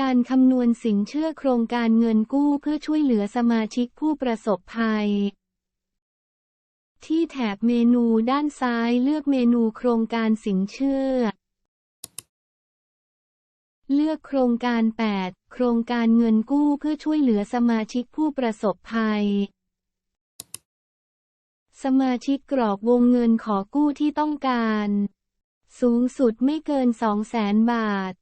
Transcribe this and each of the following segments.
การคำนวณสินเชื่อโครงการเงินกู้เพื่อช่วยเหลือสมาชิกผู้ประสบภัย ที่แถบเมนูด้านซ้ายเลือกเมนูโครงการสินเชื่อ เลือกโครงการ 8 โครงการเงินกู้เพื่อช่วยเหลือสมาชิกผู้ประสบภัย สมาชิกกรอกวงเงินขอกู้ที่ต้องการ สูงสุดไม่เกิน 200,000 บาท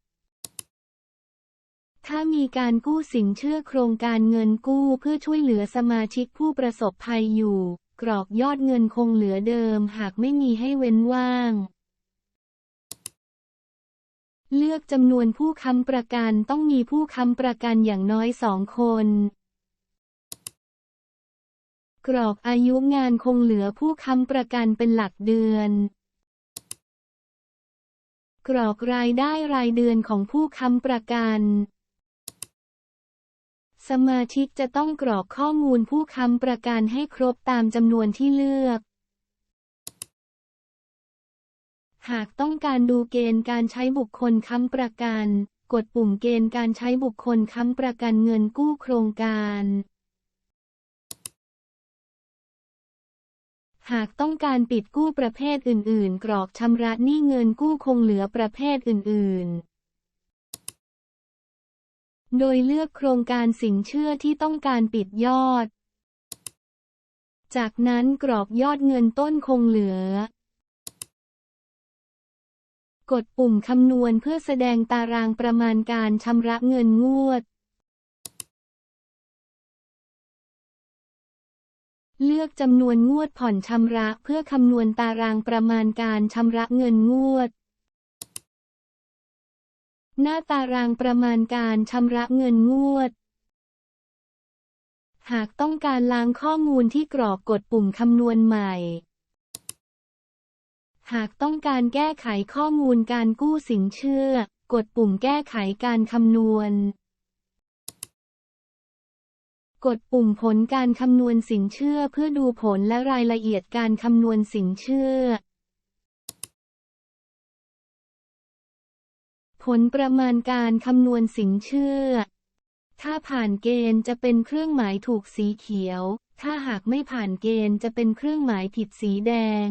ถ้ามีการกู้สินเชื่อโครงการเงินกู้เพื่อช่วยเหลือสมาชิกผู้ประสบภัยอยู่ กรอกยอดเงินคงเหลือเดิมหากไม่มีให้เว้นว่าง เลือกจำนวนผู้ค้ำประกันต้องมีผู้ค้ำประกันอย่างน้อยสองคน กรอกอายุงานคงเหลือผู้ค้ำประกันเป็นหลักเดือนกรอกรายได้รายเดือนของผู้ค้ำประกัน สมาชิกจะต้องกรอกข้อมูลผู้ค้ำประกันให้ครบตามจำนวนที่เลือก หากต้องการดูเกณฑ์การใช้บุคคลค้ำประกัน กดปุ่มเกณฑ์การใช้บุคคลค้ำประกันเงินกู้โครงการ หากต้องการปิดกู้ประเภทอื่น ๆ กรอกชำระหนี้เงินกู้คงเหลือประเภทอื่น ๆ โดยเลือกโครงการสินเชื่อที่ต้องการปิดยอด จากนั้นกรอกยอดเงินต้นคงเหลือ กดปุ่มคำนวณเพื่อแสดงตารางประมาณการชำระเงินงวด เลือกจำนวนงวดผ่อนชำระเพื่อคำนวณตารางประมาณการชำระเงินงวด หน้าตารางประมาณการชำระเงินงวด หากต้องการล้างข้อมูลที่กรอกกดปุ่มคำนวณใหม่ หากต้องการแก้ไขข้อมูลการกู้สินเชื่อ กดปุ่มแก้ไขการคำนวณ กดปุ่มผลการคำนวณสินเชื่อเพื่อดูผลและรายละเอียดการคำนวณสินเชื่อ ผลประมาณการคำนวณสินเชื่อ ถ้าผ่านเกณฑ์จะเป็นเครื่องหมายถูกสีเขียว ถ้าหากไม่ผ่านเกณฑ์จะเป็นเครื่องหมายผิดสีแดง